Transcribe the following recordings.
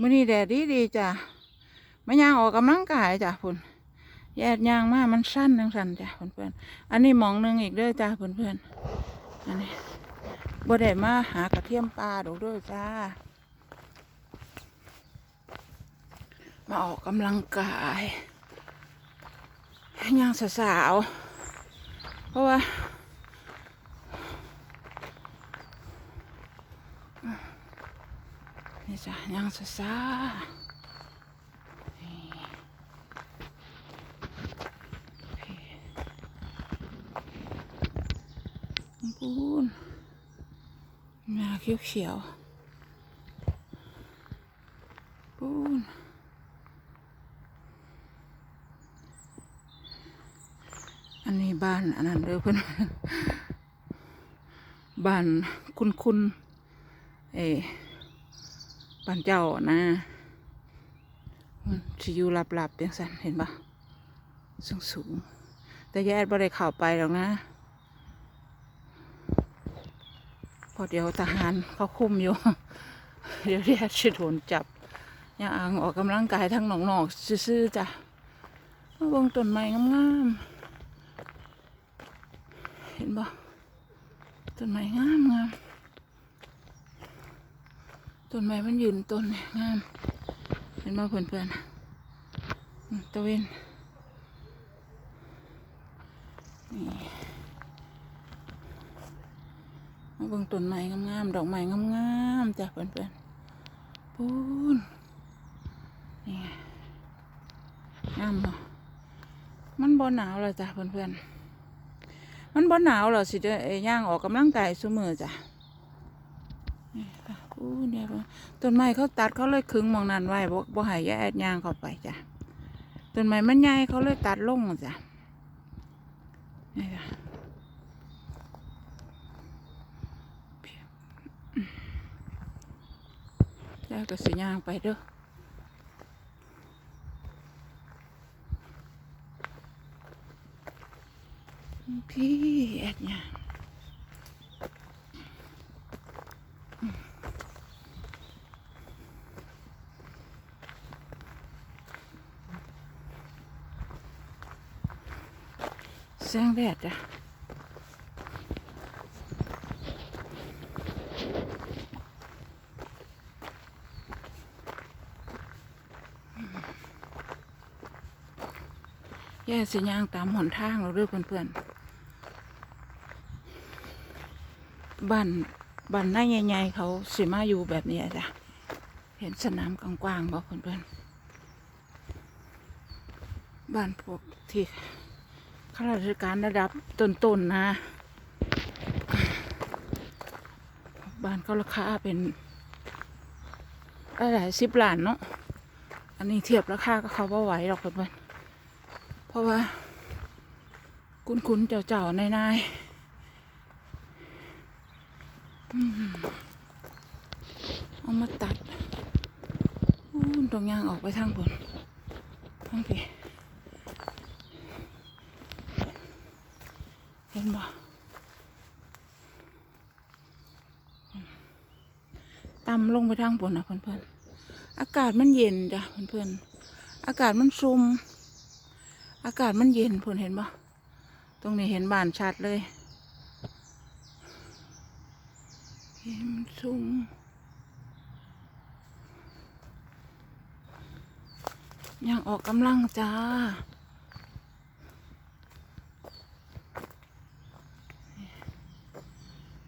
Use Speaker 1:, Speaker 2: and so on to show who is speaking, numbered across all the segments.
Speaker 1: มื้อนี้แดดดีดีๆจ้ะมาย่างออกกำลังกายจ้ะพุ่นแยดย่างมากมันสั้นจังสั้นจ้ะเพื่อนๆอันนี้มองหนึงอีกเด้อจ้ะเพื่อนๆอันนี้บ่ได้มาหากระเทียมปลาดอกเด้อจ้า มาออกกำลังกายย่างสาวๆเพราะว่า นี่จ้ะย่างซาๆนี่ปูนงาเขียวเขียวๆปูนอันนี้บ้านอันนั้นเด้อเพื่อนบ้านคุณคุณเอ บ้านเจ้านะมันสิอยู่หลับๆเปียงสันเห็นปะสูงสูงๆแต่แยดบ่ได้เข้าไปหรอกนะพอเดี๋ยวทหารเขาคุมอยู่ เดี๋ยวแยดสิโดนจับย่างออกกำลังกายทั้งหนองๆซื่อๆจ้ะมาบงต้นไม้งามๆเห็นปะต้นไม้งามงามๆ ต้นไม้มันยืนต้นเนี่ยงามเห็นมาเพื่อนๆตะเวนนี่มาเบิ่งต้นไม้งามๆดอกไม้งามๆจ้ะเพื่อนๆปูนนี่งามเนาะมันบ่หนาวแล้วจ้ะเพื่อนๆมันบ่หนาวหรอสิเด้อย่างออกกำลังกายซุมือจ่ะ อู้เนี่ยต้นไม้เขาตัดเขาเลยขึงมองนั้นไว้บ่บ่ให้แยดยางเข้าไปจ้ะต้นไม้มันใหญ่เขาเลยตัดลงจ้ะนี่ค่ะแล้วก็สิย่างไปเด้อพี่แอดย่าง สงแดดจ้ะแย่สิยางตามหนทางเราเด้อเพื่อนๆบ้านบ้านหน้าใหญ่ๆเขาสิมาอยู่แบบนี้จ้ะ เห็นสนามกว้างๆบ่เพื่อนๆบ้านพวกที่ ข้าราชการระดับต้นๆนะ บ้านเขาราคาเป็นหลายสิบล้านเนาะ อันนี้เทียบราคาก็เขาว่าไหวหรอกเพื่อนเพราะว่า คุณคุณๆเจ้าๆนายนๆเอามาตัดอู้ตรงยางออกไปทางบนทางพี่เห็นบ่ต่ำล งไปทางบนนะเพื่อนๆอากาศมันเย็นจ้ะเพื่อนๆอากาศมันซุ่มอากาศมันเย็นเพื่อนเห็นบ่ตรงนี้เห็นบานชัดเลยเห็นมันซุ่มยังออกกำลังจ้า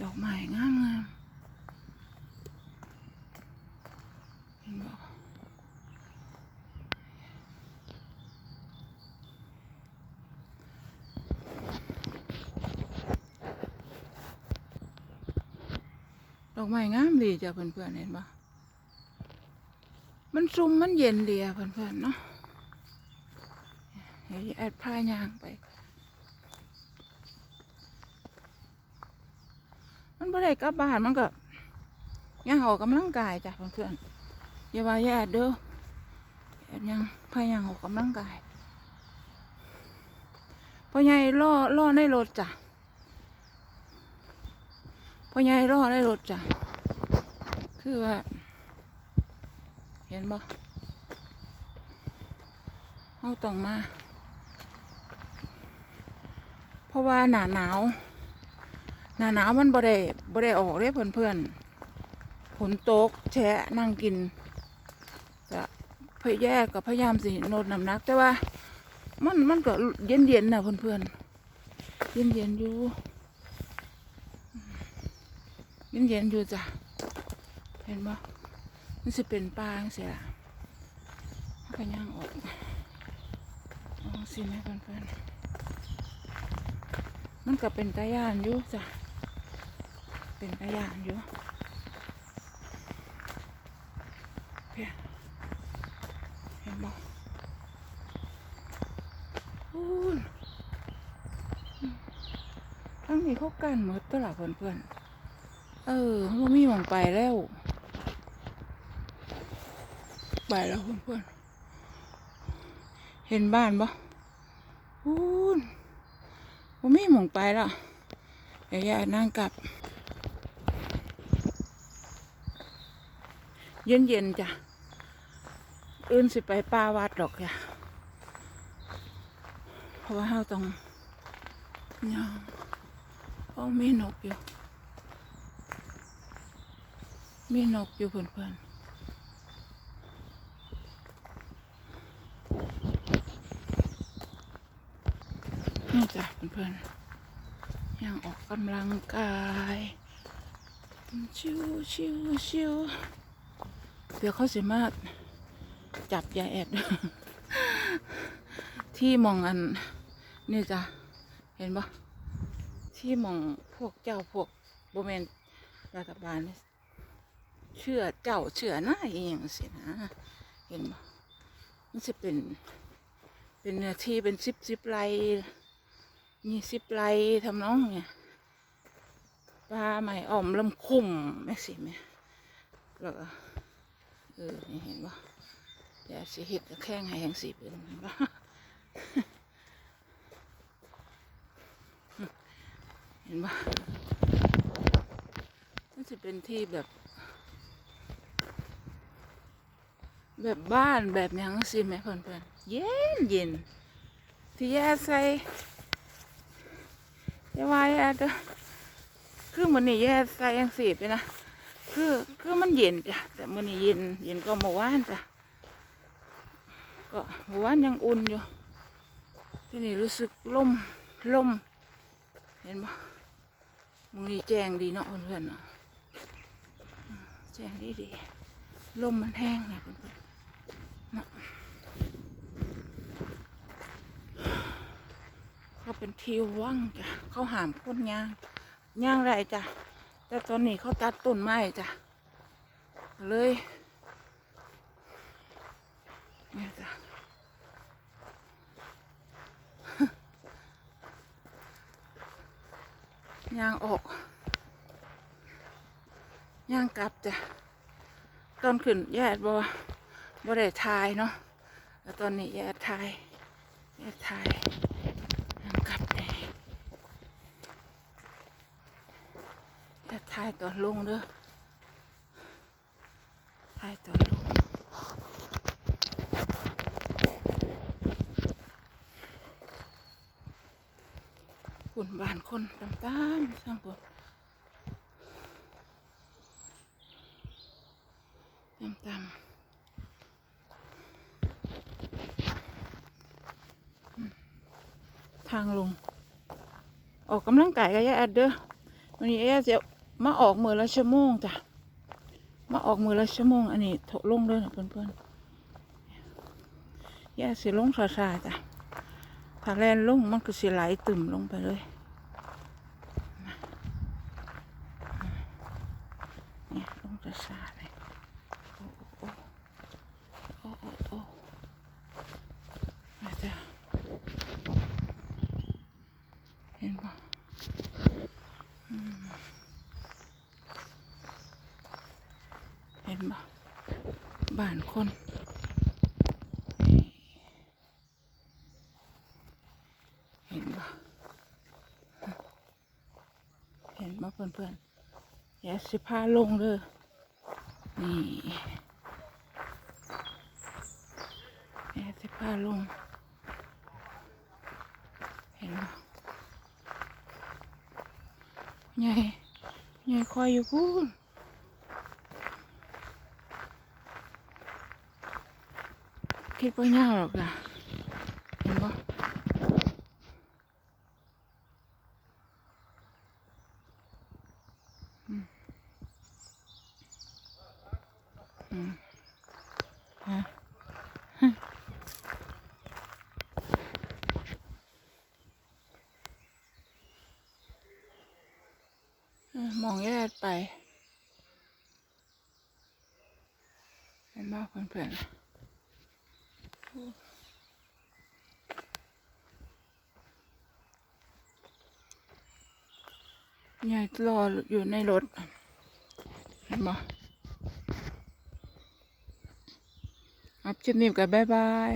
Speaker 1: ดอกไม้งามงามเห็นบ่ด อกไม้งามดีจ้ะเพื่อนๆเห็นบ่มันซุ่มมันเย็นดีอะเพื่อนๆเนาะเดี๋ยวแอดผ้ายางไป มันบ่ได้กลับบ้านมันก็ยังออกกำลังกายจ้ะเพื่อนๆอย่าว่าแย่เด้อแย่ยังพายามออกกำลังกายพ่อใหญ่ล่อล่อในรถจ้ะ พ่อใหญ่ล่อในรถจ้ะ คือว่า เห็นบ่เฮาต้องมา เพราะว่าหนาหนาว หนาหนาวมันบ่ได้บ่ได้ออกเด้เพื่อนๆฝนตกแฉะนั่งกินจะพยแยกกับพยายามสิลดน้ำหนัก แต่ว่า มันมันก็เย็นเย็นนะเพื่อนๆเย็นเย็นอยู่ เย็นเย็นๆอยู่จ้ะ เห็นบ่มันสิเป็นปลาจังซี่ล่ะมันก็ย่างออกอ๋อสิแม่เพื่อนๆมันก็เป็นตาย่านอยู่จ้ะ เป็นตาย่านอยู่เพียเห็นบ่พูนทั้งนี้เขากันหมดตลาดเพื่อนๆ เออมันมีหมองไปแล้ว ไปแล้วเพื่อนๆเห็นบ้านบ่พูนผมไม่หมองไปล้วเดี๋ยวยายนั่งกลับ เย็นเย็นๆจ้ะอื่นสิไปป่าวัดดอกจ้ะเพราะว่าเราต้องย่างเพราะมีนกอยู่ มีนกอยู่เพื่อนๆนี่จ้ะเพื่อนๆยังออกกำลังกายชิวชิวชิวเดี๋ยวเขาสิมาจับยาแอด ที่มองอัน นี่จ้ะ เห็นปะที่มองพวกเจ้าพวกโบเมนรัฐบาลนี่ เชื่อเจ้าเชื่อหน้าอหย่างสินะ เห็นมันจะเป็น เป็นเนื้อที่เป็นสิบสิบไร่ยี่สิบไรทำน้องเนี่ยปลาใหม่อ่อมลำคุ้มแม่สิแม่แล้วเออเห็นปะเดี๋ยวสิเห็ดแข้งให้แหงสีเป็นเห็นปะเห็นปะมันจะเป็นที่แบบ แบบบ้านแบบยังสิแม่เพื่อนเย็นเย็นที่แย่ใส่จะวายอะเด้อคือมันนี่แย่ใส่ยังสีไปนะคือคือมันเย็นจ้ะแต่มันนี่เย็นเย็นก็เมื่อวานจ้ะก็เมื่อวานยังอุ่นอยู่ที่นี่รู้สึกลมลมเห็นปะมึงนี่แจงดีเนาะเพื่อนๆเนาะอืมแจงดีดีลมมันแห้งนะเพื่อนๆ เขาเป็นทีว่างจ้ะเขาหามพ่นยางย่างไรจ้ะแต่ตอนนี้เขาตัดต้นไม้จ้ะเลยเนี่ยจ้ะย่างออกย่างกลับจ้ะตอนขึ้นแย่บ่ บ่ได้ทายเนาะแล้วตอนนี้แย่ทายแย่ทายย่างกลับเลยจะถ่ายตอนลงเด้อถ่ายตอนลงฝุ่นบานคนตามตามๆสร้างปุ่นตามตามๆอืม ทางลง ออกกำลังกายกับยายแอดเด้อวันนี้เอ๊ะจะมาออกมือละชั่วโมงจ้ะมาออกมือละชั่วโมง อันนี้ถกลงเลยนะเพื่อนๆแย่สิลงซาๆจ้ะถ้าแลนลงมันก็สิไหลตึมลงไปเลยลงซาๆเลยโอ้โอ้โอ้โอ้โอ้มาจ้ะเห็นปะ เห็น บ่บ้านคนเห็นบ่เห็นบ่เพื่อนๆอย่าสิพาลงเลยนี่พาลงเห็นปะใหญ่ใหญ่คอยอยู่พูน คิดว่าเงาหรอกล่ะเห็นปะมอืมฮะมองแยกไป เห็นบ้าเพื่อนๆ ยายรออยู่ในรถ เห็นบ่อับจิบนิบกับบ๊ายบาย